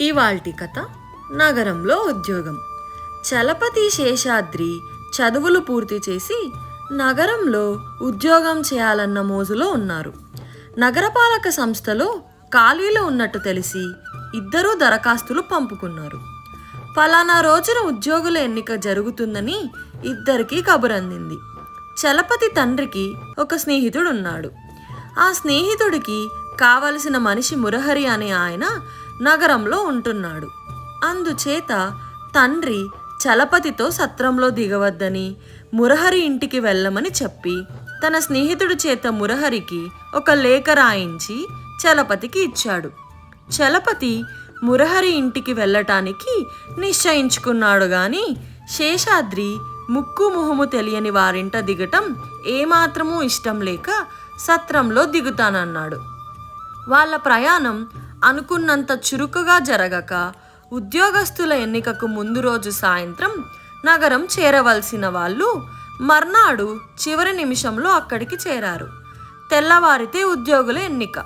ఇవాల్టి కథ నగరంలో ఉద్యోగం. చలపతి శేషాద్రి చదువులు పూర్తి చేసి నగరంలో ఉద్యోగం చేయాలన్న మోజులో ఉన్నారు. నగరపాలక సంస్థలో ఖాళీలు ఉన్నట్టు తెలిసి ఇద్దరూ దరఖాస్తులు పంపుకున్నారు. ఫలానా రోజున ఉద్యోగుల ఎన్నిక జరుగుతుందని ఇద్దరికీ కబురందింది. చలపతి తండ్రికి ఒక స్నేహితుడు ఉన్నాడు ఆ స్నేహితుడికి కావలసిన మనిషి మురహరి అనే ఆయన నగరంలో ఉంటున్నాడు. అందుచేత తండ్రి చలపతితో సత్రంలో దిగవద్దని మురహరి ఇంటికి వెళ్ళమని చెప్పి తన స్నేహితుడి చేత మురహరికి ఒక లేఖ రాయించి చలపతికి ఇచ్చాడు. చలపతి మురహరి ఇంటికి వెళ్ళటానికి నిశ్చయించుకున్నాడు గాని శేషాద్రి ముక్కు ముహము తెలియని వారింట దిగటం ఏమాత్రమూ ఇష్టం లేక సత్రంలో దిగుతానన్నాడు. వాళ్ళ ప్రయాణం అనుకున్నంత చురుకుగా జరగక ఉద్యోగస్తుల ఎన్నికకు ముందు రోజు సాయంత్రం నగరం చేరవలసిన వాళ్ళు మర్నాడు చివరి నిమిషంలో అక్కడికి చేరారు. తెల్లవారితే ఉద్యోగుల ఎన్నిక.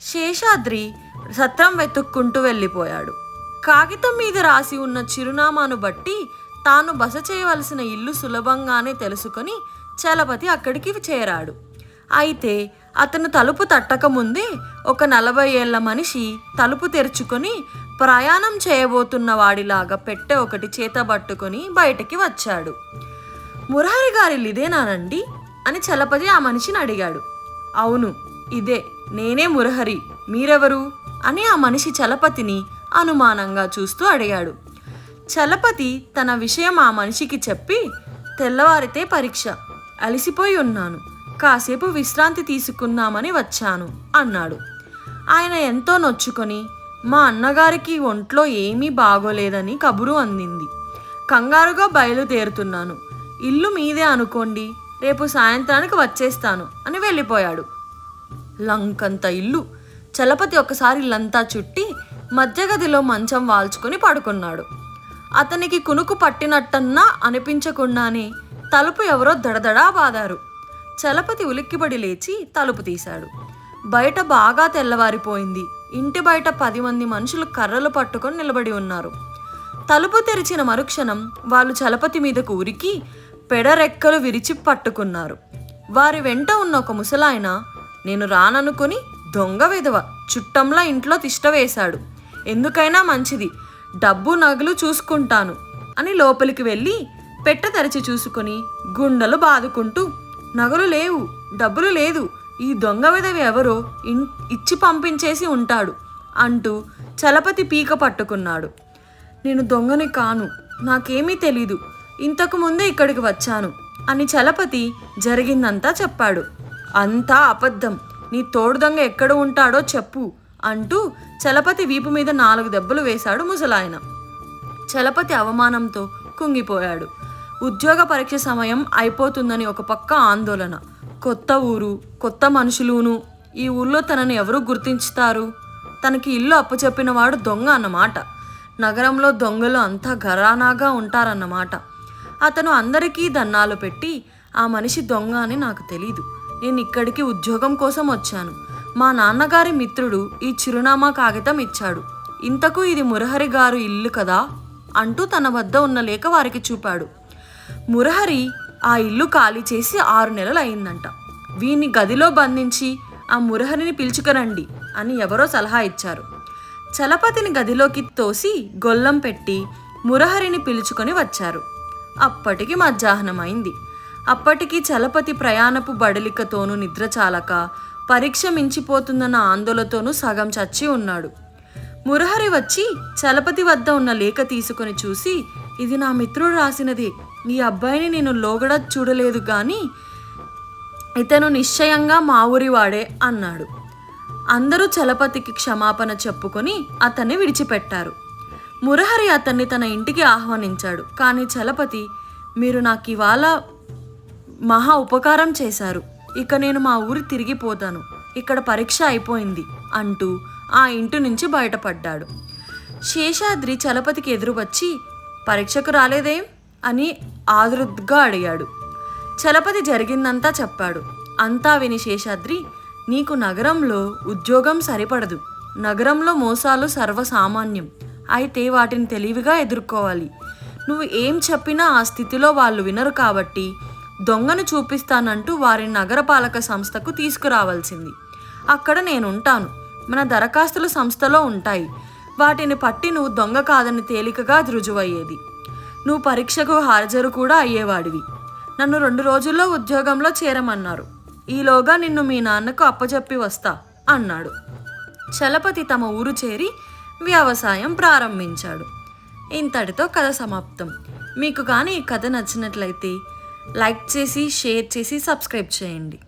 శేషాద్రి సత్రం వెతుక్కుంటూ వెళ్ళిపోయాడు. కాగితం మీద రాసి ఉన్న చిరునామాను బట్టి తాను బస చేయవలసిన ఇల్లు సులభంగానే తెలుసుకొని చలపతి అక్కడికి చేరాడు. అయితే అతను తలుపు తట్టకముందే ఒక నలభై ఏళ్ళ మనిషి తలుపు తెరుచుకొని ప్రయాణం చేయబోతున్న వాడిలాగా పెట్టె ఒకటి చేతబట్టుకొని బయటికి వచ్చాడు. మురహరి గారి ఇదేనానండి అని చలపతి ఆ మనిషిని అడిగాడు. అవును ఇదే నేనే మురహరి మీరెవరు? అని ఆ మనిషి చలపతిని అనుమానంగా చూస్తూ అడిగాడు. చలపతి తన విషయం ఆ మనిషికి చెప్పి తెల్లవారితే పరీక్ష అలసిపోయి ఉన్నాను. కాసేపు విశ్రాంతి తీసుకుందామని వచ్చాను అన్నాడు. ఆయన ఎంతో నొచ్చుకొని మా అన్నగారికి ఒంట్లో ఏమీ బాగోలేదని కబురు అందింది. కంగారుగా బయలుదేరుతున్నాను. ఇల్లు మీదే అనుకోండి రేపు సాయంత్రానికి వచ్చేస్తాను అని వెళ్ళిపోయాడు. లంకంత ఇల్లు. చలపతి ఒకసారి ఇల్లంతా చుట్టి మధ్యగదిలో మంచం వాల్చుకొని పడుకున్నాడు. అతనికి కునుకు పట్టినట్టన్నా అనిపించకుండానే తలుపు ఎవరో దడదడా బాదారు. చలపతి ఉలిక్కిపడి లేచి తలుపు తీశాడు. బయట బాగా తెల్లవారిపోయింది. ఇంటి బయట పది మంది మనుషులు కర్రలు పట్టుకొని నిలబడి ఉన్నారు. తలుపు తెరిచిన మరుక్షణం వాళ్ళు చలపతి మీదకు ఉరికి పెడరెక్కలు విరిచి పట్టుకున్నారు. వారి వెంట ఉన్న ఒక ముసలాయన నేను రాననుకుని దొంగ విధవ చుట్టంలా ఇంట్లో తిష్టవేశాడు ఎందుకైనా మంచిది. డబ్బు నగలు చూసుకుంటాను అని లోపలికి వెళ్ళి పెట్ట తెరిచి చూసుకొని గుండెలు బాదుకుంటూ నగలు లేవు డబ్బులు లేదు. ఈ దొంగ విధవి ఎవరో ఇన్ ఇచ్చి పంపించేసి ఉంటాడు అంటూ చలపతి పీక పట్టుకున్నాడు. నేను దొంగని కాను నాకేమీ తెలీదు ఇంతకు ముందే ఇక్కడికి వచ్చాను అని చలపతి జరిగిందంతా చెప్పాడు. అంతా అబద్ధం నీ తోడు దొంగ ఎక్కడ ఉంటాడో చెప్పు అంటూ చలపతి వీపు మీద నాలుగు దెబ్బలు వేశాడు ముసలాయన. చలపతి అవమానంతో కుంగిపోయాడు. ఉద్యోగ పరీక్ష సమయం అయిపోతుందని ఒక పక్క ఆందోళన. కొత్త ఊరు కొత్త మనుషులును. ఈ ఊళ్ళో తనని ఎవరు గుర్తించుతారు? తనకి ఇల్లు అప్పచెప్పినవాడు దొంగ అన్నమాట. నగరంలో దొంగలు అంతా ఘరానాగా ఉంటారన్నమాట. అతను అందరికీ దన్నాలు పెట్టి ఆ మనిషి దొంగ అని నాకు తెలీదు. నేను ఇక్కడికి ఉద్యోగం కోసం వచ్చాను. మా నాన్నగారి మిత్రుడు ఈ చిరునామా కాగితం ఇచ్చాడు. ఇంతకు ఇది మురహరి గారు ఇల్లు కదా? అంటూ తన వద్ద ఉన్న లేఖ వారికి చూపాడు. మురహరి ఆ ఇల్లు ఖాళీ చేసి ఆరు నెలలు అయిందంట. వీన్ని గదిలో బంధించి ఆ మురహరిని పిలుచుకురండి అని ఎవరో సలహా ఇచ్చారు. చలపతిని గదిలోకి తోసి గొల్లం పెట్టి మురహరిని పిలుచుకొని వచ్చారు. అప్పటికి మధ్యాహ్నం అయింది అప్పటికి చలపతి ప్రయాణపు బడలికతోనూ నిద్ర చాలక పరీక్ష మించిపోతుందన్న ఆందోళనతోనూ సగం చచ్చి ఉన్నాడు. మురహరి వచ్చి చలపతి వద్ద ఉన్న లేఖ తీసుకొని చూసి ఇది నా మిత్రుడు రాసినది. ఈ అబ్బాయిని నేను లోగడ చూడలేదు కానీ ఇతను నిశ్చయంగా మా ఊరివాడే అన్నాడు. అందరూ చలపతికి క్షమాపణ చెప్పుకొని అతన్ని విడిచిపెట్టారు. మురహరి అతన్ని తన ఇంటికి ఆహ్వానించాడు. కానీ చలపతి మీరు నాకు ఇవాళ మహా ఉపకారం చేశారు. ఇక నేను మా ఊరి తిరిగిపోతాను ఇక్కడ పరీక్ష అయిపోయింది అంటూ ఆ ఇంటి నుంచి బయటపడ్డాడు. శేషాద్రి చలపతికి ఎదురు వచ్చి పరీక్షకు రాలేదేం? అని ఆదృద్గా అడిగాడు. చలపతి జరిగిందంతా చెప్పాడు. అంతా విని శేషాద్రి నీకు నగరంలో ఉద్యోగం సరిపడదు. నగరంలో మోసాలు సర్వసామాన్యం. అయితే వాటిని తెలివిగా ఎదుర్కోవాలి. నువ్వు ఏం చెప్పినా ఆ స్థితిలో వాళ్ళు వినరు కాబట్టి దొంగను చూపిస్తానంటూ వారిని నగరపాలక సంస్థకు తీసుకురావాల్సింది. అక్కడ నేను ఉంటాను మన దరఖాస్తులు సంస్థలో ఉంటాయి. వాటిని పట్టి నువ్వు దొంగ కాదని తేలికగా రుజువయ్యేది. నువ్వు పరీక్షకు హాజరు కూడా అయ్యేవాడివి. నన్ను రెండు రోజుల్లో ఉద్యోగంలో చేరమన్నారు. ఈలోగా నిన్ను మీ నాన్నకు అప్పచెప్పి వస్తా అన్నాడు. చలపతి తమ ఊరు చేరి వ్యవసాయం ప్రారంభించాడు. ఇంతటితో కథ సమాప్తం. మీకు కానీ ఈ కథ నచ్చినట్లయితే లైక్ చేసి షేర్ చేసి సబ్స్క్రైబ్ చేయండి.